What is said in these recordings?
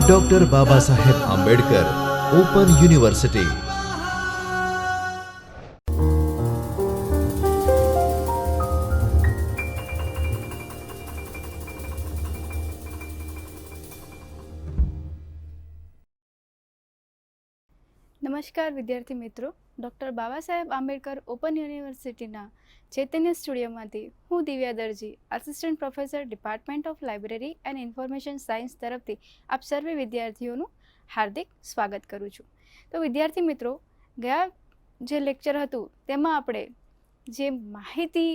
Doctor Baba Saheb Ambedkar open university નમસ્કાર, વિદ્યાર્થી મિત્રો. ડૉક્ટર બાબા સાહેબ આંબેડકર ઓપન યુનિવર્સિટીના ચૈતન્ય સ્ટુડિયોમાંથી હું Divya Darji assistant professor department of library and information science તરફથી આપ સર્વે વિદ્યાર્થીઓનું હાર્દિક સ્વાગત કરું છું. તો વિદ્યાર્થી મિત્રો, ગયા જે લેક્ચર હતું, તેમાં આપણે જે માહિતી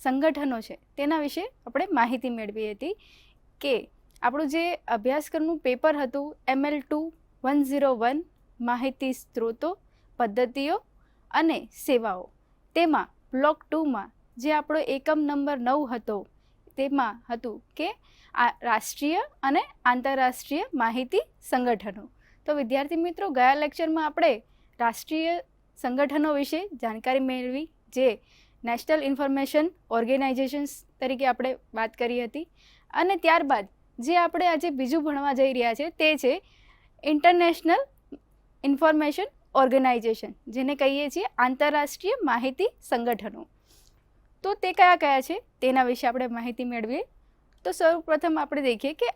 સંગઠનો છે, તેના વિશે આપણે માહિતી મેળવી હતી કે આપણું જે અભ્યાસક્રમનું પેપર હતું ML two one zero one માહિતી, સ્ત્રોતો, પદ્ધતિઓ અને સેવાઓ. તેમાં બ્લોક ટુમાં જે આપણો એકમ નંબર નવ હતો, તેમાં હતું કે આ રાષ્ટ્રીય અને આંતરરાષ્ટ્રીય માહિતી સંગઠનો. તો વિદ્યાર્થી મિત્રો, ગયા લેક્ચરમાં આપણે રાષ્ટ્રીય સંગઠનો વિશે જાણકારી મેળવી, જે નેશનલ ઇન્ફોર્મેશન ઓર્ગેનાઇઝેશન્સ તરીકે આપણે વાત કરી હતી. અને ત્યારબાદ જે આપણે આજે બીજું ભણવા જઈ રહ્યા છે, તે છે ઇન્ટરનેશનલ ઇન્ફોર્મેશન ઓર્ગેનાઇઝેશન, જેને કહીએ છીએ આંતરરાષ્ટ્રીય માહિતી સંગઠનો. તો તે કયા કયા છે? તેના વિશે આપણે માહિતી મેળવીએ. તો સૌપ્રથમ આપણે દેખીએ કે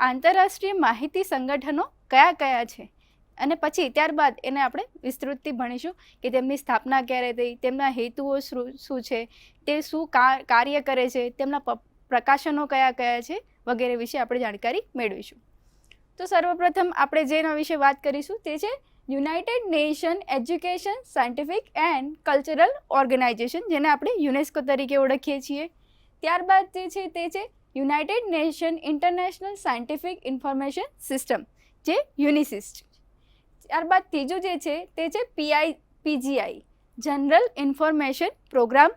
આંતરરાષ્ટ્રીય માહિતી સંગઠનો કયા કયા છે અને પછી ત્યારબાદ એને આપણે વિસ્તૃતથી ભણીશું કે તેમની સ્થાપના ક્યારે થઈ, તેમના હેતુઓ શું છે, તે શું કાર્ય કરે છે, તેમના પ્રકાશનો કયા કયા છે વગેરે વિશે આપણે જાણકારી મેળવીશું. તો સર્વપ્રથમ આપણે જેના વિશે વાત કરીશું તે છે United Nation education, scientific and cultural organisation, જેને આપણે યુનેસ્કો તરીકે ઓળખીએ છીએ. ત્યારબાદ જે છે તે છે United Nation international scientific information system, જે યુનિસિસ્ટ. ત્યારબાદ ત્રીજું જે છે તે છે PI, PGI, general information programme.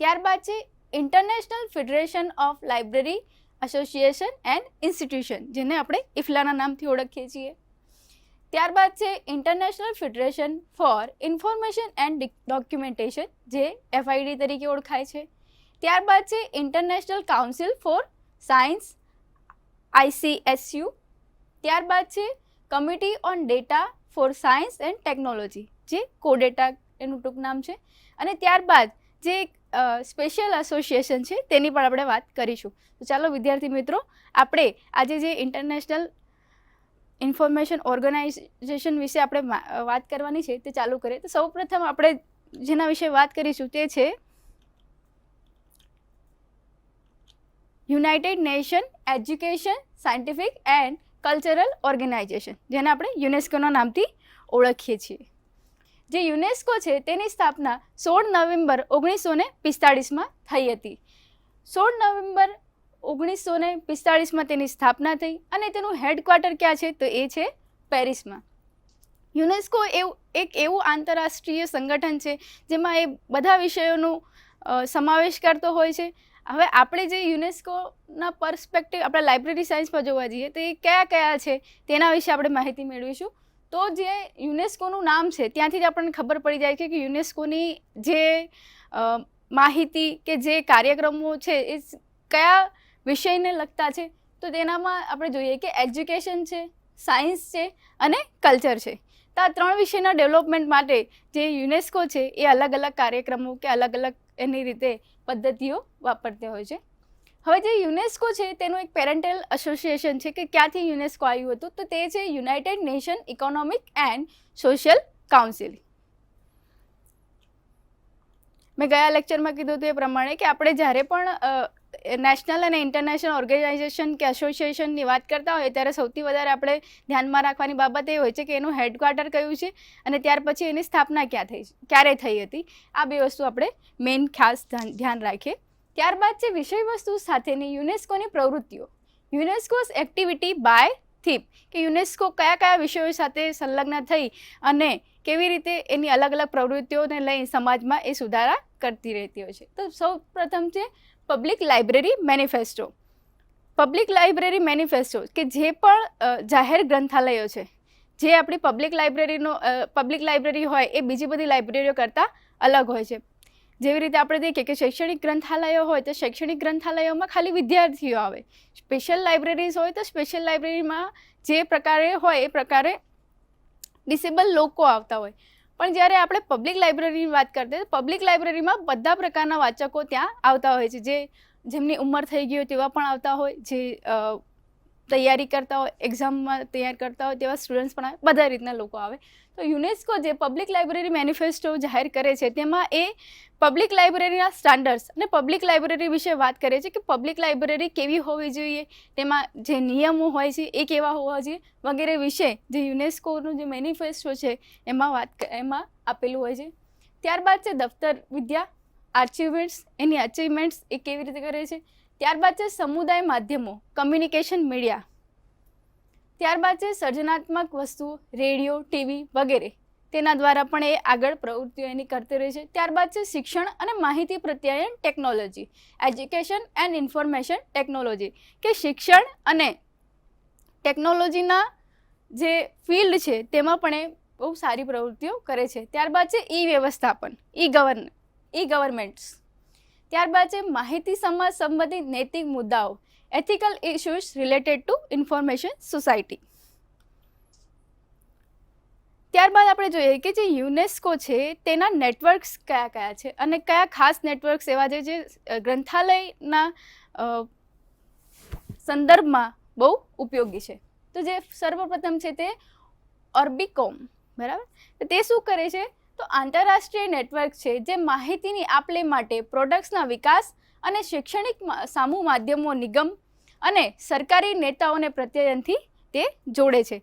ત્યારબાદ છે international federation of library association and institution, જેને આપણે ઇફલાના નામથી ઓળખીએ છીએ. ત્યારબાદ છે international federation for information and documentation જે એફઆઈડી તરીકે ઓળખાય છે. ત્યારબાદ છે international council for science ICSU ત્યારબાદ છે committee on data for science and technology જે કોડેટા એનું ટૂંક નામ છે. અને ત્યારબાદ જે એક સ્પેશિયલ એસોસિએશન છે, તેની પણ આપણે વાત કરીશું. તો ચાલો વિદ્યાર્થી મિત્રો, આપણે આજે જે ઇન્ટરનેશનલ ઇન્ફોર્મેશન ઓર્ગેનાઇઝેશન વિશે આપણે વાત કરવાની છે તે ચાલુ કરીએ. તો સૌપ્રથમ આપણે જેના વિશે વાત કરીશું તે છે United Nation education, scientific and cultural organisation, જેને આપણે યુનેસ્કોના નામથી ઓળખીએ છીએ. જે યુનેસ્કો છે તેની સ્થાપના સોળ નવેમ્બર ઓગણીસો ને પિસ્તાળીસમાં થઈ હતી. સોળ નવેમ્બર ઓગણીસો ને પિસ્તાળીસમાં તેની સ્થાપના થઈ અને તેનું હેડક્વાર્ટર ક્યાં છે તો એ છે પેરિસમાં. યુનેસ્કો એવું, એક એવું આંતરરાષ્ટ્રીય સંગઠન છે જેમાં એ બધા વિષયોનું સમાવેશ કરતો હોય છે. હવે આપણે જે યુનેસ્કોના પર્સપેક્ટિવ, આપણા લાઇબ્રેરી સાયન્સમાં જોવા જઈએ તો એ કયા કયા છે તેના વિશે આપણે માહિતી મેળવીશું. તો જે યુનેસ્કોનું નામ છે ત્યાંથી જ આપણને ખબર પડી જાય છે કે યુનેસ્કોની જે માહિતી કે જે કાર્યક્રમો છે એ કયા વિષયને લગતા છે. તો તેનામાં આપણે જોઈએ કે એજ્યુકેશન છે, સાયન્સ છે અને કલ્ચર છે. તો આ ત્રણ વિષયના ડેવલપમેન્ટ માટે જે યુનેસ્કો છે એ અલગ અલગ કાર્યક્રમો કે અલગ અલગ એની રીતે પદ્ધતિઓ વાપરતી હોય છે. હવે જે યુનેસ્કો છે તેનું એક પેરેન્ટલ એસોસિએશન છે કે ક્યાંથી યુનેસ્કો આવ્યું હતું? તો તે છે United Nation economic and social council. મેં ગયા લેક્ચરમાં કીધું હતું એ પ્રમાણે કે આપણે જ્યારે પણ નેશનલ અને ઇન્ટરનેશનલ ઓર્ગેનાઇઝેશન કે એસોસિએશનની વાત કરતા હોય ત્યારે સૌથી વધારે આપણે ધ્યાનમાં રાખવાની બાબત એ હોય છે કે એનું હેડક્વાર્ટર કયું છે અને ત્યાર પછી એની સ્થાપના ક્યાં થઈ ક્યારે થઈ હતી, આ બે વસ્તુ આપણે મેઇન ખાસ ધ્યાન રાખીએ. ત્યારબાદ છે વિષયવસ્તુ સાથેની યુનેસ્કોની પ્રવૃત્તિઓ. યુનેસ્કોસ એક્ટિવિટી બાય થીપ કે યુનેસ્કો કયા કયા વિષયો સાથે સંલગ્ન થઈ અને કેવી રીતે એની અલગ અલગ પ્રવૃત્તિઓને લઈ સમાજમાં એ સુધારા કરતી રહેતી હોય છે. તો સૌ પ્રથમ છે public library manifesto public library manifesto કે જે પણ જાહેર ગ્રંથાલયો છે, જે આપણી પબ્લિક લાઇબ્રેરીનો પબ્લિક લાઇબ્રેરી હોય એ બીજી બધી લાઇબ્રેરીઓ કરતાં અલગ હોય છે. જેવી રીતે આપણે દેખીએ કે શૈક્ષણિક ગ્રંથાલયો હોય તો શૈક્ષણિક ગ્રંથાલયોમાં ખાલી વિદ્યાર્થીઓ આવે. સ્પેશિયલ લાઇબ્રેરીઝ હોય તો સ્પેશિયલ લાઇબ્રેરીમાં જે પ્રકારે હોય એ પ્રકારે ડિસેબલ લોકો આવતા હોય. પણ જ્યારે આપણે પબ્લિક લાઇબ્રેરીની વાત કરते પબ્લિક લાઇબ્રેરીમાં બધા પ્રકારના વાચકો ત્યાં આવતા હોય છે. જે જેમની ઉંમર થઈ ગઈ હોય તેવા પણ આવતા હોય. જે તૈયારી કરતા હોય એક્ઝામમાં તૈયાર કરતા હોય તેવા સ્ટુડન્ટ્સ પણ આવે, બધા રીતના લોકો આવે. તો યુનેસ્કો જે પબ્લિક લાઇબ્રેરી મેનિફેસ્ટો જાહેર કરે છે, તેમાં એ પબ્લિક લાઇબ્રેરીના સ્ટાન્ડર્ડ્સ અને પબ્લિક લાઇબ્રેરી વિશે વાત કરે છે કે પબ્લિક લાઇબ્રેરી કેવી હોવી જોઈએ, તેમાં જે નિયમો હોય છે એ કેવા હોવા જોઈએ, વગેરે વિશે જે યુનેસ્કોનું જે મેનિફેસ્ટો છે, એમાં વાત એમાં આપેલું હોય છે. ત્યારબાદ છે દફતર વિદ્યા અચીવમેન્ટ્સ એની અચીવમેન્ટ્સ એ કેવી રીતે કરે છે? ત્યારબાદ છે સમુદાય માધ્યમો કમ્યુનિકેશન મીડિયા ત્યારબાદ છે સર્જનાત્મક વસ્તુઓ રેડિયો ટીવી વગેરે. તેના દ્વારા પણ એ આગળ પ્રવૃત્તિઓ એની કરતી રહી છે. ત્યારબાદ છે શિક્ષણ અને માહિતી પ્રત્યાયન technology education and information technology કે શિક્ષણ અને ટેકનોલોજીના જે ફિલ્ડ છે, તેમાં પણ એ બહુ સારી પ્રવૃત્તિઓ કરે છે. ત્યારબાદ છે ઈ વ્યવસ્થાપન ઈ ગવર્ન ઈ ગવર્મેન્ટ્સ ત્યારબાદ છે માહિતી સમાજ સંબંધિત નૈતિક મુદ્દાઓ ethical issues related to information society ત્યારબાદ આપણે જોઈએ કે જે યુનેસ્કો છે, તેના નેટવર્ક્સ કયા કયા છે અને કયા ખાસ નેટવર્ક્સ એવા છે જે ગ્રંથાલયના સંદર્ભમાં બહુ ઉપયોગી છે. તો જે સર્વપ્રથમ છે તે ઓર્બિકોમ, બરાબર? તો તે શું કરે છે? તો આંતરરાષ્ટ્રીય નેટવર્ક છે જે માહિતીની આપલે માટે પ્રોડક્ટ્સના વિકાસ અને શૈક્ષણિક સામૂહ માધ્યમો નિગમ અને સરકારી નેતાઓને પ્રત્યયનથી તે જોડે છે.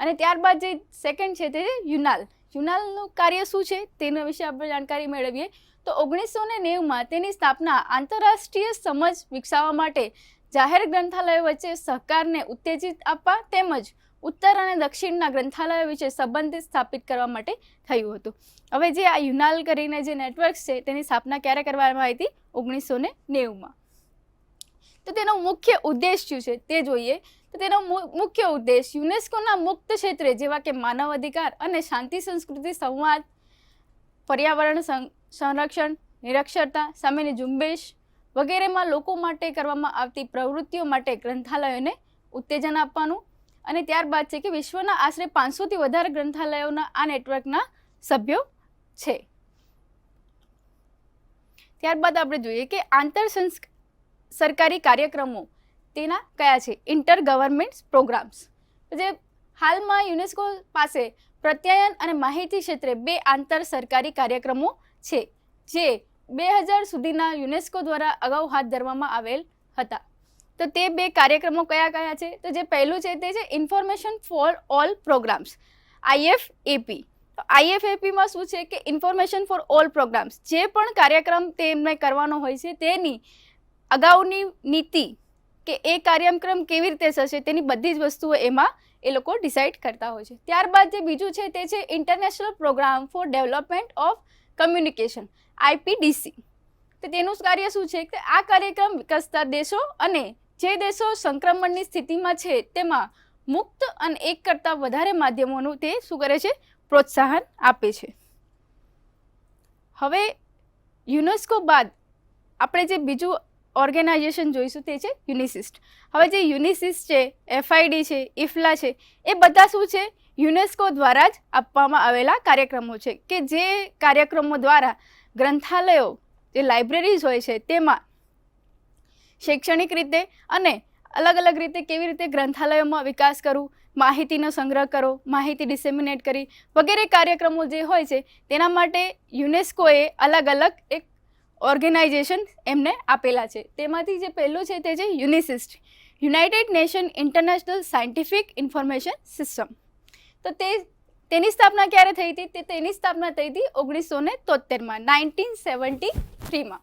અને ત્યારબાદ જે સેકન્ડ છે તે યુનાલ. યુનાલનું કાર્ય શું છે તેના વિશે આપણે જાણકારી મેળવીએ. તો ઓગણીસો ને નેવુંમાં તેની સ્થાપના આંતરરાષ્ટ્રીય સમજ વિકસાવવા માટે જાહેર ગ્રંથાલયો વચ્ચે સહકારને ઉત્તેજિત આપવા તેમજ ઉત્તર અને દક્ષિણના ગ્રંથાલયો વિશે સંબંધિત સ્થાપિત કરવા માટે થયું હતું. હવે જે આ યુનાલ કરીને જે નેટવર્ક્સ છે, તેની સ્થાપના ક્યારે કરવામાં આવી હતી? ઓગણીસો ને નેવુંમાં. તો તેનો મુખ્ય ઉદ્દેશ શું છે તે જોઈએ. તો તેનો મુખ્ય ઉદ્દેશ યુનેસ્કોના મુક્ત ક્ષેત્રે જેવા કે માનવ અધિકાર અને શાંતિ સંસ્કૃતિ સંવાદ, પર્યાવરણ સંરક્ષણ, નિરક્ષરતા, સામેની ઝુંબેશ વગેરેમાં લોકો માટે કરવામાં આવતી પ્રવૃત્તિઓ માટે ગ્રંથાલયોને ઉત્તેજન આપવાનું અને ત્યારબાદ છે કે વિશ્વના આશરે પાંચસોથી વધારે ગ્રંથાલયોના આ નેટવર્કના સભ્યો છે. ત્યારબાદ આપણે જોઈએ કે આંતર સરકારી કાર્યક્રમો તેના કયા છે? ઇન્ટર ગવર્મેન્ટ પ્રોગ્રામ્સ જે હાલમાં યુનેસ્કો પાસે પ્રત્યાયન અને માહિતી ક્ષેત્રે બે આંતર સરકારી કાર્યક્રમો છે, જે બે હજાર સુધીના યુનેસ્કો દ્વારા અગાઉ હાથ ધરવામાં આવેલ હતા. તો તે બે કાર્યક્રમો કયા કયા છે? તો જે પહેલું છે તે છે information for all programmes IFAP તો આઈએફએપીમાં શું છે કે ઇન્ફોર્મેશન ફોર ઓલ પ્રોગ્રામ્સ જે પણ કાર્યક્રમ તેમને કરવાનો હોય છે, તેની અગાઉની નીતિ કે એ કાર્યક્રમ કેવી રીતે થશે, તેની બધી જ વસ્તુઓ એમાં એ લોકો ડિસાઇડ કરતા હોય છે. ત્યારબાદ જે બીજું છે તે છે international programme for development of communication IPDC તો તેનું કાર્ય શું છે કે આ કાર્યક્રમ વિકસતા દેશો અને જે દેશો સંક્રમણની સ્થિતિમાં છે, તેમાં મુક્ત અને એક કરતાં વધારે માધ્યમોનું તે શું કરે છે? પ્રોત્સાહન આપે છે. હવે યુનેસ્કો બાદ આપણે જે બીજું ઓર્ગેનાઇઝેશન જોઈશું તે છે યુનિસિસ્ટ. હવે જે યુનિસિસ્ટ છે, એફઆઈડી છે ઇફલા છે, એ બધા શું છે? યુનેસ્કો દ્વારા જ આપવામાં આવેલા કાર્યક્રમો છે કે જે કાર્યક્રમો દ્વારા ગ્રંથાલયો, જે લાઇબ્રેરીઝ હોય છે, તેમાં શૈક્ષણિક રીતે અને અલગ અલગ રીતે કેવી રીતે ગ્રંથાલયોમાં વિકાસ કરવું માહિતીનો સંગ્રહ કરો, માહિતી ડિસેમિનેટ કરી વગેરે કાર્યક્રમો જે હોય છે, તેના માટે યુનેસ્કોએ અલગ અલગ એક ઓર્ગેનાઇઝેશન એમને આપેલા છે. તેમાંથી જે પહેલું છે તે છે UNISIST, United Nation international scientific information system. તો તે તેની સ્થાપના ક્યારે થઈ હતી? તે તેની સ્થાપના થઈ હતી ઓગણીસો ને તોતેરમાં નાઇન્ટીન સેવન્ટી થ્રીમાં.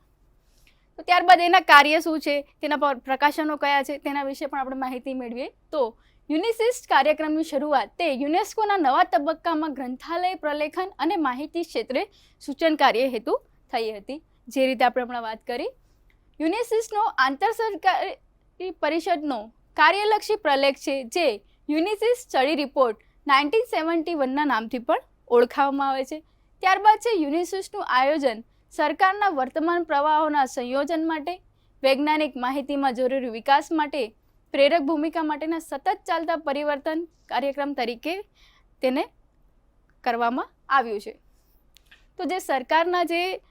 તો ત્યારબાદ એના કાર્ય શું છે? તેના પર, પ્રકાશનો કયા છે? તેના વિશે પણ આપણે માહિતી મેળવીએ. તો યુનિસિસ્ટ કાર્યક્રમની શરૂઆત તે યુનેસ્કોના નવા તબક્કામાં ગ્રંથાલય પ્રલેખન અને માહિતી ક્ષેત્રે સૂચન કાર્ય હેતુ થઈ હતી. જે રીતે આપણે હમણાં વાત કરી. યુનિસિસ્ટનો આંતર સરકારી પરિષદનો કાર્યલક્ષી પ્રલેખ છે, જે UNISIST study report nineteen seventy વનના નામથી પણ ઓળખાવવામાં આવે છે. ત્યારબાદ છે યુનિસિસ્ટનું આયોજન સરકારના વર્તમાન પ્રવાહોના સંયોજન માટે, વૈજ્ઞાનિક માહિતીમાં જરૂરી વિકાસ માટે, પ્રેરક ભૂમિકા માટેના સતત ચાલતા પરિવર્તન કાર્યક્રમ તરીકે તેને કરવામાં આવ્યું છે. તો જે સરકારના જે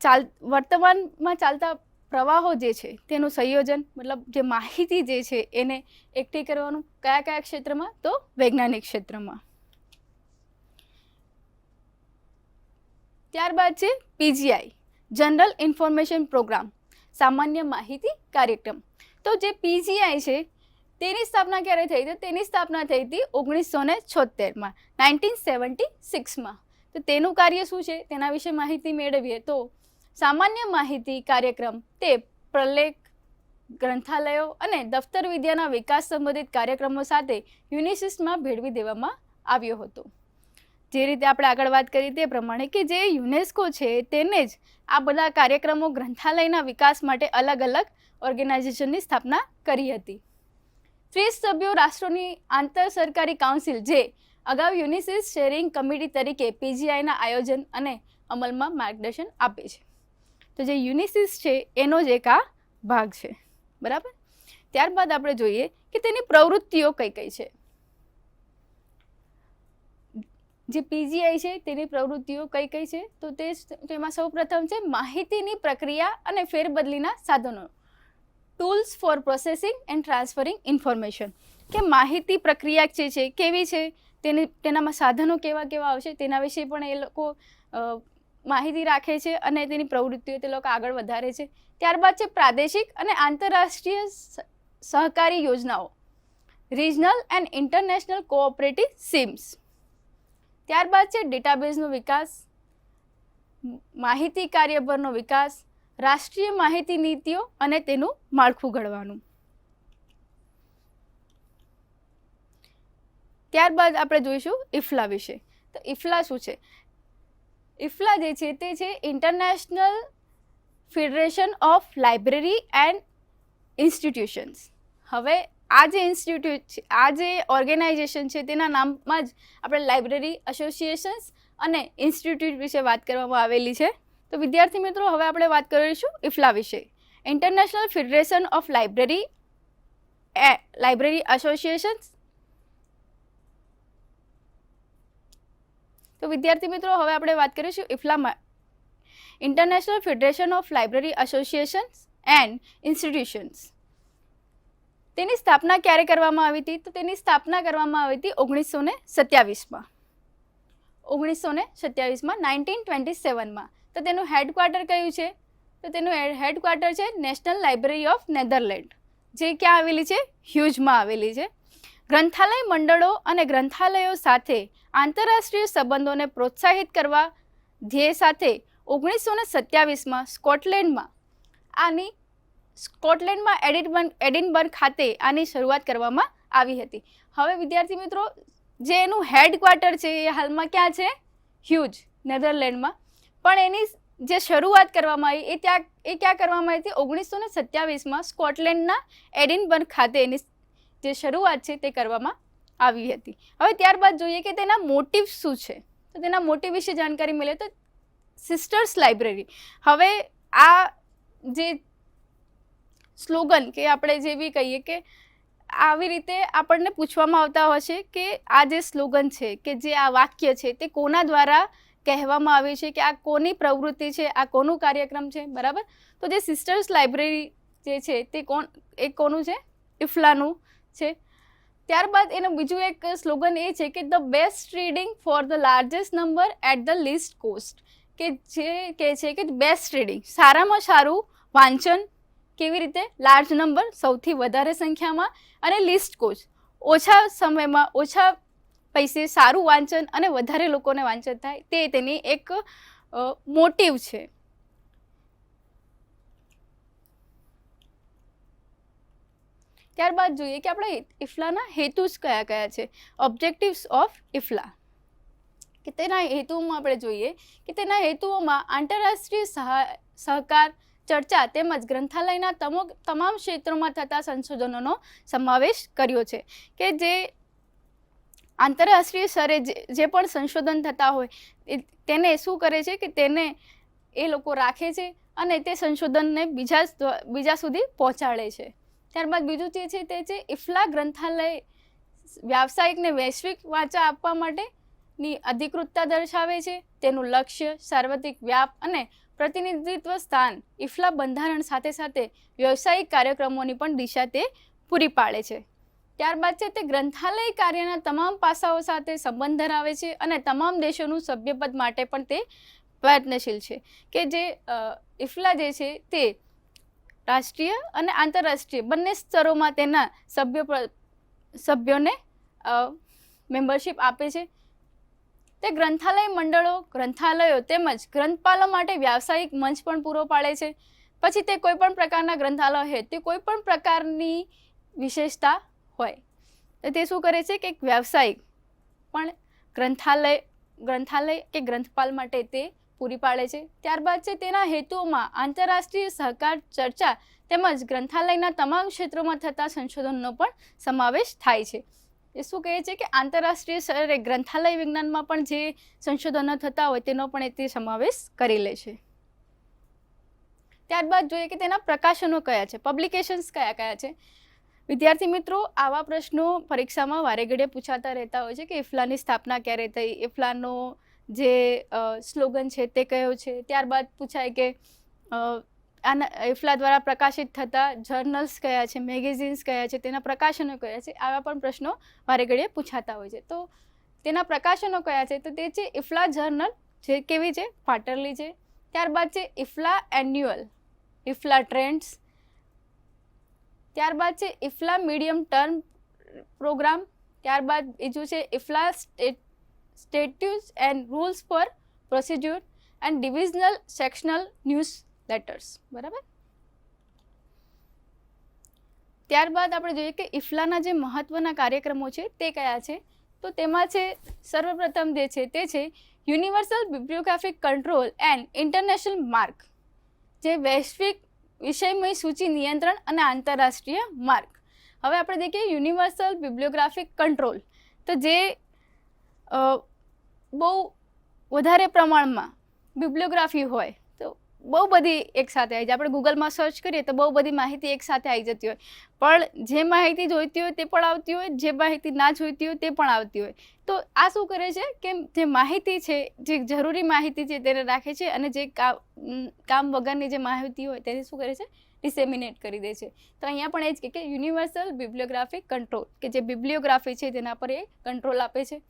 ચાલ, વર્તમાનમાં ચાલતા પ્રવાહો જે છે, તેનું સંયોજન, મતલબ જે માહિતી જે છે, એને એકઠી કરવાનું કયા કયા ક્ષેત્રમાં? તો વૈજ્ઞાનિક ક્ષેત્રમાં. ત્યારબાદ છે પીજીઆઈ, જનરલ ઇન્ફોર્મેશન પ્રોગ્રામ, સામાન્ય માહિતી કાર્યક્રમ. તો જે પીજીઆઈ છે, તેની સ્થાપના ક્યારે થઈ? તો તેની સ્થાપના થઈ હતી ઓગણીસો ને છોતેરમાં નાઇન્ટીન સેવન્ટી સિક્સમાં. તો તેનું કાર્ય શું છે? તેના વિશે માહિતી મેળવીએ તો સામાન્ય માહિતી કાર્યક્રમ તે પ્રલેખ, ગ્રંથાલયો અને દફતર વિદ્યાના વિકાસ સંબંધિત કાર્યક્રમો સાથે યુનિસિસમાં ભેળવી દેવામાં આવ્યો હતો. જે રીતે આપણે આગળ વાત કરી તે પ્રમાણે કે જે યુનેસ્કો છે તેને જ આ બધા કાર્યક્રમો ગ્રંથાલયના વિકાસ માટે અલગ અલગ ઓર્ગેનાઇઝેશનની સ્થાપના કરી હતી. ત્રીસ સભ્યો રાષ્ટ્રોની આંતર સરકારી કાઉન્સિલ જે અગાઉ યુનિસિસ શેરિંગ કમિટી તરીકે પીજીઆઈના આયોજન અને અમલમાં માર્ગદર્શન આપે છે. તો જે યુનિસિસ છે એનો જ એક આ ભાગ છે. બરાબર? ત્યારબાદ આપણે જોઈએ કે તેની પ્રવૃત્તિઓ કઈ કઈ છે. જે પીજીઆઈ છે, તેની પ્રવૃત્તિઓ કઈ કઈ છે, તો તે તેમાં સૌ પ્રથમ છે માહિતીની પ્રક્રિયા અને ફેરબદલીના સાધનો. Tools for processing and transferring information કે માહિતી પ્રક્રિયા જે છે, કેવી છે, તેની, તેનામાં સાધનો કેવા કેવા આવશે, તેના વિશે પણ એ લોકો માહિતી રાખે છે અને તેની પ્રવૃત્તિઓ તે લોકો આગળ વધારે છે. ત્યારબાદ છે પ્રાદેશિક અને આંતરરાષ્ટ્રીય સહકારી યોજનાઓ. Regional and international cooperative schemes ત્યારબાદ છે ડેટાબેઝનો વિકાસ, માહિતી માહિતી કાર્યભરનો વિકાસ, રાષ્ટ્રીય માહિતી નીતિઓ અને તેનું માળખું ઘડવાનું. ત્યારબાદ આપણે જોઈશું ઇફલા વિશે. તો ઇફલા શું છે? ઇફલા જે છે તે છે international federation of library and institutions હવે આ જે ઇન્સ્ટિટ્યૂટ છે, આ જે ઓર્ગેનાઇઝેશન છે, તેના નામમાં જ આપણે લાઇબ્રેરી એસોસિએશન્સ અને ઇન્સ્ટિટ્યૂટ વિશે વાત કરવામાં આવેલી છે. તો વિદ્યાર્થી મિત્રો, હવે આપણે વાત કરીશું ઇફલા વિશે. International federation of library A library associations તો વિદ્યાર્થી મિત્રો, હવે આપણે વાત કરીશું ઇફલામાં international federation of library associations and institutions તેની સ્થાપના ક્યારે કરવામાં આવી હતી? તો તેની સ્થાપના કરવામાં આવી હતી ઓગણીસો ને સત્યાવીસમાં. ઓગણીસો ને સત્યાવીસમાં, નાઇન્ટીન ટ્વેન્ટી સેવનમાં. તો તેનું હેડક્વાર્ટર કયું છે? તો તેનું હેડક્વાર્ટર છે નેશનલ લાઇબ્રેરી ઓફ નેધરલેન્ડ. જે ક્યાં આવેલી છે? હ્યુજમાં આવેલી છે. ગ્રંથાલય મંડળો અને ગ્રંથાલયો સાથે આંતરરાષ્ટ્રીય સંબંધોને પ્રોત્સાહિત કરવા ધ્યેય સાથે ઓગણીસો ને સત્યાવીસમાં સ્કોટલેન્ડમાં આની સ્કોટલેન્ડમાં એડિટબર્ન એડિનબર્ન ખાતે આની શરૂઆત કરવામાં આવી હતી. હવે વિદ્યાર્થી મિત્રો, જે એનું હેડક્વાર્ટર છે, એ હાલમાં ક્યાં છે? હ્યુજ નેધરલેન્ડમાં પણ એની જે શરૂઆત કરવામાં આવી, એ ત્યાં, એ ક્યાં કરવામાં આવી હતી? ઓગણીસો ને સત્યાવીસમાં સ્કોટલેન્ડના એડિનબર્ન ખાતે એની જે શરૂઆત છે, તે કરવામાં આવી હતી. હવે ત્યારબાદ જોઈએ કે તેના મોટિવ શું છે? તો તેના મોટિવ વિશે જાણકારી મળે તો સિસ્ટર્સ લાઇબ્રેરી હવે આ જે સ્લોગન કે આપણે જે બી કહીએ કે આવી રીતે આપણને પૂછવામાં આવતા છે કે આ જે સ્લોગન છે કે જે આ વાક્ય છે તે કોના દ્વારા કહેવામાં આવ્યું છે કે આ કોની પ્રવૃત્તિ છે, આ કોનું કાર્યક્રમ છે, બરાબર? તો જે સિસ્ટર્સ લાઇબ્રેરી જે છે તે કોણ, એ કોનું છે? ઇફલાનું છે. ત્યારબાદ એનું બીજું એક સ્લોગન એ છે કે the best reading for the largest number at the least cost, કે જે કહે છે કે બેસ્ટ રીડિંગ, સારામાં સારું વાંચન કેવી રીતે? લાર્જ નંબર સૌથી વધારે સંખ્યામાં અને લિસ્ટ કોચ ઓછા સમયમાં, ઓછા પૈસે સારું વાંચન અને વધારે લોકોને વાંચન થાય તે તેની એક મોટિવ છે. ત્યારબાદ જોઈએ કે આપણે ઇફલાના જ કયા કયા છે? Objectives of IFLA. કે તેના હેતુઓમાં આપણે જોઈએ કે તેના હેતુઓમાં આંતરરાષ્ટ્રીય સહા- સહકાર ચર્ચા તેમજ ગ્રંથાલયના તમો તમામ ક્ષેત્રોમાં થતા સંશોધનોનો સમાવેશ કર્યો છે કે જે આંતરરાષ્ટ્રીય સ્તરે જે પણ સંશોધન થતા હોય તેને શું કરે છે કે તેને એ લોકો રાખે છે અને તે સંશોધનને બીજા બીજા સુધી પહોંચાડે છે. ત્યારબાદ બીજું જે છે તે છે ઇફલા ગ્રંથાલય વ્યાવસાયિકને વૈશ્વિક વાંચા આપવા માટેની અધિકૃતતા દર્શાવે છે. તેનું લક્ષ્ય સાર્વત્રિક વ્યાપ અને પ્રતિનિધિત્વ સ્થાન ઇફલા બંધારણ સાથે સાથે વ્યવસાયિક કાર્યક્રમોની પણ દિશા તે પૂરી પાડે છે. ત્યારબાદ છે તે ગ્રંથાલય કાર્યના તમામ પાસાઓ સાથે સંબંધ ધરાવે છે અને તમામ દેશોનું સભ્યપદ માટે પણ તે પ્રયત્નશીલ છે કે જે ઇફલા જે છે તે રાષ્ટ્રીય અને આંતરરાષ્ટ્રીય બંને સ્તરોમાં તેના સભ્ય સભ્યોને મેમ્બરશિપ આપે છે. તે ગ્રંથાલય મંડળો, ગ્રંથાલયો તેમજ ગ્રંથપાલો માટે વ્યાવસાયિક મંચ પણ પૂરો પાડે છે. પછી તે કોઈ પણ પ્રકારના ગ્રંથાલય હોય તે કોઈ પણ પ્રકારની વિશેષતા હોય. તો તે શું કરે છે કે એક વ્યાવસાયિક પણ ગ્રંથાલય ગ્રંથાલય કે ગ્રંથપાલ માટે તે પૂરી પાડે છે. ત્યારબાદ છે તેના હેતુઓમાં આંતરરાષ્ટ્રીય સહકાર ચર્ચા તેમજ ગ્રંથાલયના તમામ ક્ષેત્રોમાં થતા સંશોધનનો પણ સમાવેશ થાય છે. એ શું કહે છે કે આંતરરાષ્ટ્રીય સ્તરે ગ્રંથાલય વિજ્ઞાનમાં પણ જે સંશોધનો થતા હોય તેનો પણ તે સમાવેશ કરી લે છે. ત્યારબાદ જોઈએ કે તેના પ્રકાશનો કયા છે? પબ્લિકેશન્સ કયા કયા છે? વિદ્યાર્થી મિત્રો, આવા પ્રશ્નો પરીક્ષામાં વારે ઘડીએ પૂછાતા રહેતા હોય છે કે ઇફલાની સ્થાપના ક્યારે થઈ? ઇફલાનો જે સ્લોગન છે તે કયો છે? ત્યારબાદ પૂછાય કે આના ઇફલા દ્વારા પ્રકાશિત થતા જર્નલ્સ કયા છે મેગેઝિન્સ કયા છે, તેના પ્રકાશનો કયા છે, આવા પણ પ્રશ્નો વારે ઘડીએ પૂછાતા હોય છે. તો તેના પ્રકાશનો કયા છે, તો તે છે ઇફલા જર્નલ જે કેવી છે ક્વાર્ટરલી છે. ત્યારબાદ છે ઇફલા એન્યુઅલ ઇફલા ટ્રેન્ડ્સ ત્યારબાદ છે ઇફલા મીડિયમ ટર્મ પ્રોગ્રામ ત્યારબાદ બીજું છે IFLA statutes and rules for procedure and divisional sectional newsletters બરાબર? ત્યારબાદ આપણે જોઈએ કે ઇફલાના જે મહત્ત્વના કાર્યક્રમો છે, તે કયા છે? તો તેમાં છે, સર્વપ્રથમ જે છે તે છે, universal bibliographic control and international MARC, જે વૈશ્વિક વિષયમય સૂચિ નિયંત્રણ અને આંતરરાષ્ટ્રીય માર્ક. હવે આપણે દેખીએ યુનિવર્સલ બિબ્લિયોગ્રાફિક કંટ્રોલ. તો જે બહુ વધારે પ્રમાણમાં બિબ્લિયોગ્રાફી હોય બહુ બધી એકસાથે આવી જાય. આપણે ગૂગલમાં સર્ચ કરીએ તો બહુ બધી માહિતી એકસાથે આવી જતી હોય. પણ જે માહિતી જોઈતી હોય તે પણ આવતી હોય, જે માહિતી ના જોઈતી હોય તે પણ આવતી હોય. તો આ શું કરે છે કે જે માહિતી છે, જે જરૂરી માહિતી છે તેને રાખે છે અને જે કામ કામ વગરની જે માહિતી હોય તેને શું કરે છે? ડિસેમિનેટ કરી દે છે. તો અહીંયા પણ એ જ કે યુનિવર્સલ બિબ્લિયોગ્રાફિક કંટ્રોલ કે જે બિબ્લિયોગ્રાફી છે તેના પર એ કંટ્રોલ આપે છે.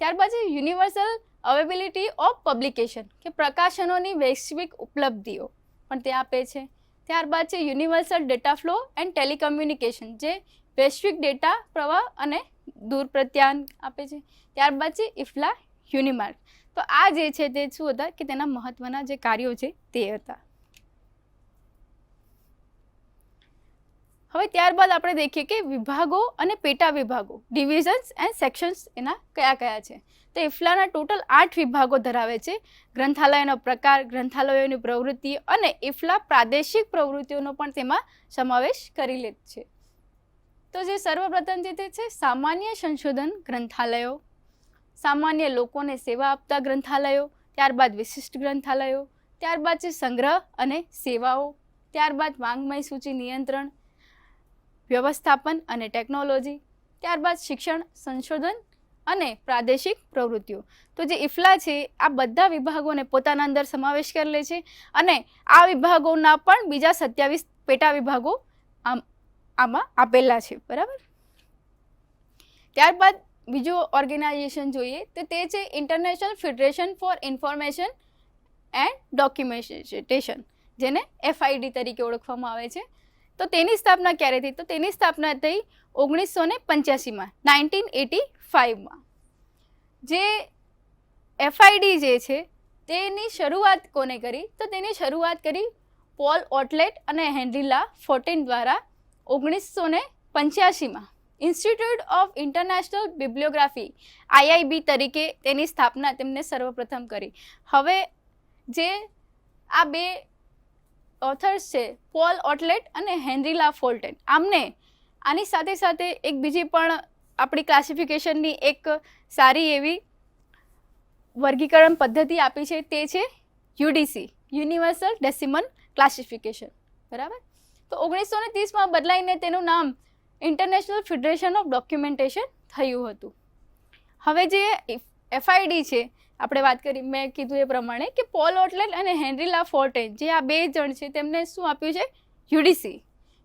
ત્યારબાદ છે યુનિવર્સલ અવેબિલિટી ઓફ પબ્લિકેશન, કે પ્રકાશનોની વૈશ્વિક ઉપલબ્ધિઓ પણ તે આપે છે. ત્યારબાદ છે universal data flow and telecommunication, જે વૈશ્વિક ડેટા પ્રવાહ અને દૂર પ્રત્યાન આપે છે. ત્યારબાદ છે ઇફલા યુનિમાર્ક તો આ જે છે તે શું હતા? કે તેના મહત્ત્વના જે કાર્યો છે તે હતા. હવે ત્યારબાદ આપણે દેખીએ કે વિભાગો અને પેટા વિભાગો ડિવિઝન્સ એન્ડ સેક્શન્સ એના કયા કયા છે. તો ઇફલાના ટોટલ આઠ વિભાગો ધરાવે છે. ગ્રંથાલયનો પ્રકાર, ગ્રંથાલયોની પ્રવૃત્તિ અને ઇફલા પ્રાદેશિક પ્રવૃત્તિઓનો પણ તેમાં સમાવેશ કરી લે છે. તો જે સર્વપ્રથમ જે તે છે, સામાન્ય સંશોધન ગ્રંથાલયો. સામાન્ય લોકોને સેવા આપતા ગ્રંથાલયો, ત્યારબાદ વિશિષ્ટ ગ્રંથાલયો, ત્યારબાદ છે સંગ્રહ અને સેવાઓ, ત્યારબાદ વાંગમય સૂચિ નિયંત્રણ વ્યવસ્થાપન અને ટેકનોલોજી, ત્યારબાદ શિક્ષણ, સંશોધન અને પ્રાદેશિક પ્રવૃત્તિઓ. તો જે ઇફલા છે, આ બધા વિભાગોને પોતાના અંદર સમાવેશ કરી લે છે અને આ વિભાગોના પણ બીજા સત્યાવીસ પેટા વિભાગો આમ, આમાં આપેલા છે. બરાબર? ત્યારબાદ બીજું ઓર્ગેનાઇઝેશન જોઈએ તો તે છે international federation for information and documentation જેને એફઆઈડી તરીકે ઓળખવામાં આવે છે. તો તેની સ્થાપના ક્યારે થઈ? તો તેની સ્થાપના થઈ ઓગણીસો ને પંચ્યાસીમાં, નાઇન્ટીન એટી ફાઇવમાં. જે એફઆઈડી જે છે, તેની શરૂઆત કોને કરી? તો તેની શરૂઆત કરી પોલ ઓટલેટ અને હેનરીલા ફોર્ટેન દ્વારા ઓગણીસો ને પંચ્યાસીમાં. Institute of international bibliography IIB તરીકે તેની સ્થાપના તેમને સર્વપ્રથમ કરી. હવે જે આ બે ઓથર્સ છે પોલ ઓટલેટ અને હેનરીલા ફોલ્ટેન આમને આની સાથે સાથે એક બીજી પણ આપણી ક્લાસિફિકેશનની એક સારી એવી વર્ગીકરણ પદ્ધતિ આપી છે તે છે યુડીસી યુનિવર્સલ ડેસિમલ ક્લાસિફિકેશન બરાબર? તો ઓગણીસો ને ત્રીસમાં બદલાઈને તેનું નામ ઇન્ટરનેશનલ ફેડરેશન ઓફ ડોક્યુમેન્ટેશન થયું હતું. હવે જે એફઆઈડી છે આપણે વાત કરી, મેં કીધું એ પ્રમાણે કે પોલ ઓટલેટ અને હેનરી લા ફોર્ટેન જે આ બે જણ છે તેમને શું આપ્યું છે? UDC,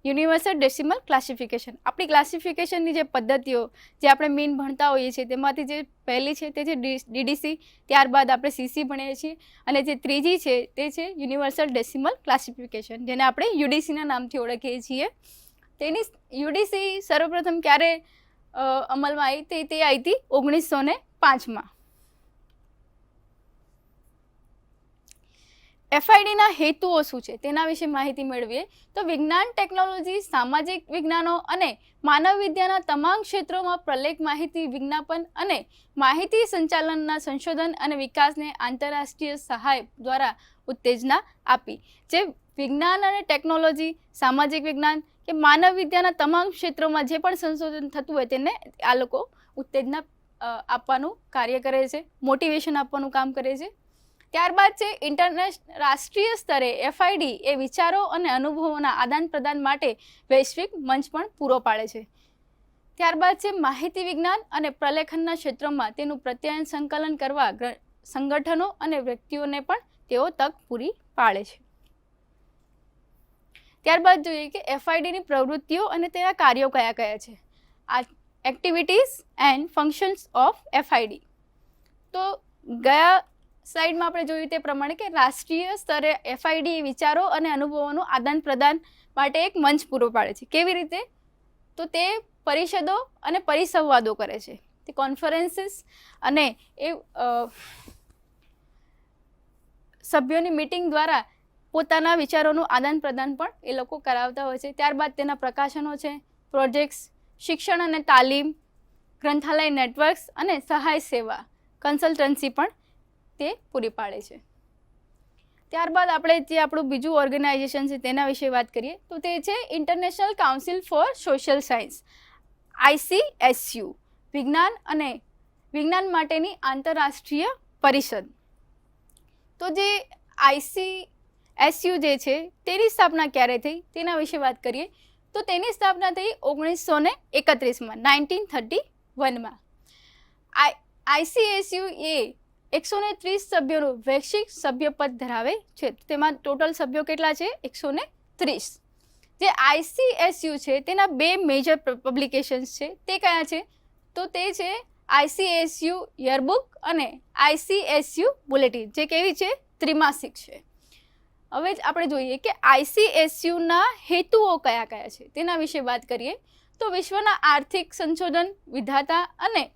universal decimal classification. આપણી ક્લાસિફિકેશનની જે પદ્ધતિઓ જે આપણે મેઇન ભણતા હોઈએ છીએ, તેમાંથી જે પહેલી છે તે છે ડીડીસી. ત્યારબાદ આપણે સીસી ભણીએ છીએ અને જે ત્રીજી છે તે છે યુનિવર્સલ ડેસિમલ ક્લાસિફિકેશન, જેને આપણે યુડીસીના નામથી ઓળખીએ છીએ. તેની યુડીસી સર્વપ્રથમ ક્યારે અમલમાં આવી? તે તે આવી હતી ઓગણીસો ને પાંચમાં. એફઆઈડીના હેતુઓ શું છે? તેના વિશે માહિતી મેળવીએ. તો વિજ્ઞાન, ટેકનોલોજી, સામાજિક વિજ્ઞાનો અને માનવ વિદ્યાના તમામ ક્ષેત્રોમાં પ્રલેખ માહિતી, વિજ્ઞાપન અને માહિતી સંચાલનના સંશોધન અને વિકાસને આંતરરાષ્ટ્રીય સહાય દ્વારા ઉત્તેજના આપી. જે વિજ્ઞાન અને ટેકનોલોજી, સામાજિક વિજ્ઞાન કે માનવ વિદ્યાના તમામ ક્ષેત્રોમાં જે પણ સંશોધન થતું હોય તેને આ લોકો ઉત્તેજના આપવાનું કાર્ય કરે છે મોટિવેશન આપવાનું કામ કરે છે. ત્યારબાદ છે ઇન્ટરનેશનલ રાષ્ટ્રીય સ્તરે એફઆઈડી એ વિચારો અને અનુભવોના આદાન પ્રદાન માટે વૈશ્વિક મંચ પણ પૂરો પાડે છે. ત્યારબાદ છે માહિતી વિજ્ઞાન અને પ્રલેખનના ક્ષેત્રોમાં તેનું પ્રત્યાયન સંકલન કરવા સંગઠનો અને વ્યક્તિઓને પણ તેઓ તક પૂરી પાડે છે. ત્યારબાદ જોઈએ કે એફઆઈડીની પ્રવૃત્તિઓ અને તેના કાર્યો કયા કયા છે. આ activities and functions of FID તો ગયા સ્લાઇડમાં આપણે જોયું તે પ્રમાણે કે રાષ્ટ્રીય સ્તરે એફઆઈડી વિચારો અને અનુભવોનું આદાન પ્રદાન માટે એક મંચ પૂરો પાડે છે. કેવી રીતે? તો તે પરિષદો અને પરિસંવાદો કરે છે. તે કોન્ફરન્સીસ અને એ સભ્યોની મિટિંગ દ્વારા પોતાના વિચારોનું આદાન પ્રદાન પણ એ લોકો કરાવતા હોય છે. ત્યારબાદ તેના પ્રકાશનો છે પ્રોજેક્ટ્સ શિક્ષણ અને તાલીમ, ગ્રંથાલય નેટવર્ક્સ અને સહાય સેવા કન્સલ્ટન્સી પણ તે પૂરી પાડે છે. ત્યારબાદ આપણે જે આપણું બીજું ઓર્ગેનાઇઝેશન છે તેના વિશે વાત કરીએ, તો તે છે international council for social science ICSU વિજ્ઞાન અને વિજ્ઞાન માટેની આંતરરાષ્ટ્રીય પરિષદ. તો જે આઈસી એસયુ જે છે, તેની સ્થાપના ક્યારે થઈ, તેના વિશે વાત કરીએ, તો તેની સ્થાપના થઈ ઓગણીસો ને એકત્રીસમાં નાઇન્ટીન થર્ટી વનમાં આઈ આઈસીએસયુ એ એકસો ને ત્રીસ સભ્યોનું વૈશ્વિક સભ્યપદ ધરાવે છે. તેમાં ટોટલ સભ્યો કેટલા છે? એકસો ને ત્રીસ. જે આઈસીએસયુ છે, તેના બે મેજર પબ્લિકેશન્સ છે. તે કયા છે? તો તે છે આઈસીએસયુ યરબુક અને આઈસીએસયુ બુલેટિન જે કેવી છે? ત્રિમાસિક છે. હવે આપણે જોઈએ કે આઈસીએસયુના હેતુઓ કયા કયા છે? તેના વિશે વાત કરીએ. તો વિશ્વના આર્થિક સંશોધન વિધાતા અને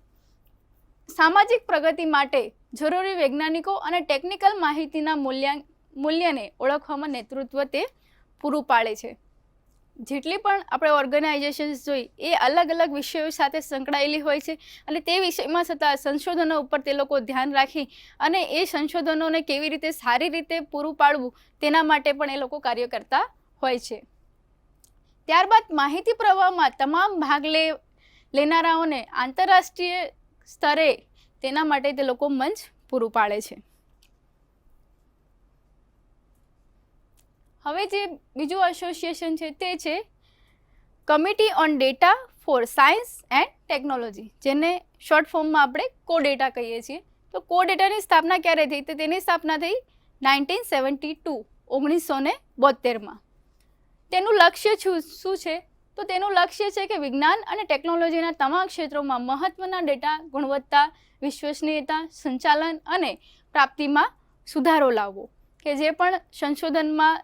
સામાજિક પ્રગતિ માટે જરૂરી વૈજ્ઞાનિકો અને ટેકનિકલ માહિતીના મૂલ્યા, મૂલ્યને ઓળખવામાં નેતૃત્વ તે પૂરું પાડે છે. જેટલી પણ આપણે ઓર્ગેનાઇઝેશન્સ જોઈ, એ અલગ અલગ વિષયો સાથે સંકળાયેલી હોય છે અને તે વિષયમાં થતા સંશોધનો ઉપર તે લોકો ધ્યાન રાખી અને એ સંશોધનોને કેવી રીતે સારી રીતે પૂરું પાડવું, તેના માટે પણ એ લોકો કાર્ય કરતા હોય છે. ત્યારબાદ માહિતી પ્રવાહમાં તમામ ભાગ લે, લેનારાઓને આંતરરાષ્ટ્રીય સ્તરે તેના માટે તે લોકો મંચ પૂરું પાડે છે. હવે જે બીજું એસોસિએશન છે તે છે committee on data for science and technology જેને શોર્ટ ફોર્મમાં આપણે કો ડેટા કહીએ છીએ. તો કો ડેટાની સ્થાપના ક્યારે થઈ? તો તેની સ્થાપના થઈ નાઇન્ટીન સેવન્ટી ટુ ઓગણીસો ને બોતેરમાં તેનું લક્ષ્ય શું છે? તો તેનું લક્ષ્ય છે કે વિજ્ઞાન અને ટેકનોલોજીના તમામ ક્ષેત્રોમાં મહત્ત્વના ડેટા, ગુણવત્તા, વિશ્વસનીયતા, સંચાલન અને પ્રાપ્તિમાં સુધારો લાવવો. કે જે પણ સંશોધનમાં,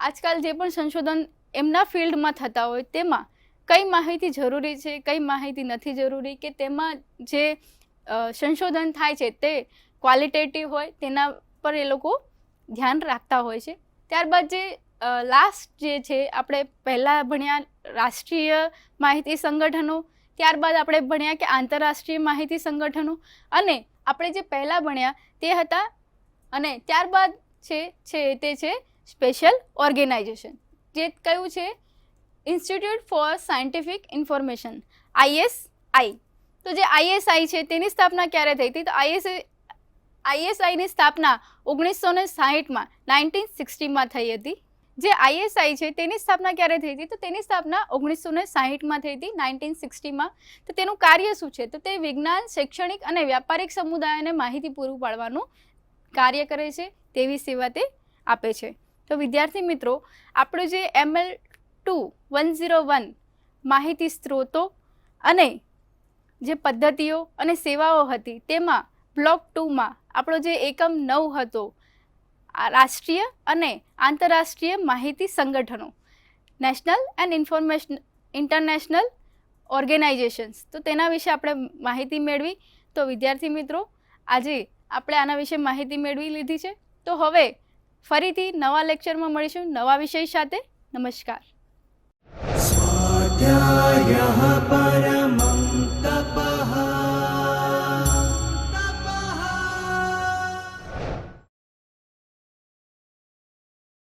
આજકાલ જે પણ સંશોધન એમના ફિલ્ડમાં થતા હોય, તેમાં કઈ માહિતી જરૂરી છે, કઈ માહિતી નથી જરૂરી, કે તેમાં જે સંશોધન થાય છે તે ક્વોલિટેટિવ હોય, તેના પર એ લોકો ધ્યાન રાખતા હોય છે. ત્યારબાદ જે લાસ્ટ જે છે, આપણે પહેલાં ભણ્યા રાષ્ટ્રીય માહિતી સંગઠનો, ત્યારબાદ આપણે ભણ્યા કે આંતરરાષ્ટ્રીય માહિતી સંગઠનો અને આપણે જે પહેલાં ભણ્યા તે હતા અને ત્યારબાદ છે છે તે છે સ્પેશિયલ ઓર્ગેનાઇઝેશન જે કયું છે? Institute for scientific information ISI તો જે આઈએસઆઈ છે, તેની સ્થાપના ક્યારે થઈ હતી? તો આઈએસ આઈએસઆઈની સ્થાપના ઓગણીસો ને સાહીઠમાં, નાઇન્ટીન સિક્સટીમાં થઈ હતી. જે આઈએસઆઈ છે તેની સ્થાપના ક્યારે થઈ હતી? તો તેની સ્થાપના ઓગણીસો ને સાહીઠમાં થઈ હતી, નાઇન્ટીન સિક્સટીમાં. તો તેનું કાર્ય શું છે? તો તે વિજ્ઞાન, શૈક્ષણિક અને વ્યાપારિક સમુદાયોને માહિતી પૂરું પાડવાનું કાર્ય કરે છે, તેવી સેવા તે આપે છે. તો વિદ્યાર્થી મિત્રો, આપણું જે ML two one zero one માહિતી સ્ત્રોતો અને જે પદ્ધતિઓ અને સેવાઓ હતી, તેમાં બ્લોક ટુમાં આપણો જે એકમ નવ હતો રાષ્ટ્રીય અને આંતરરાષ્ટ્રીય માહિતી સંગઠનો, national and information, international organizations. તો તેના વિશે આપણે માહિતી મેળવી. તો વિદ્યાર્થી મિત્રો, આજે આપણે આના વિશે માહિતી મેળવી લીધી છે. તો હવે ફરીથી નવા લેક્ચરમાં મળીશું નવા વિષય સાથે. નમસ્કાર. પર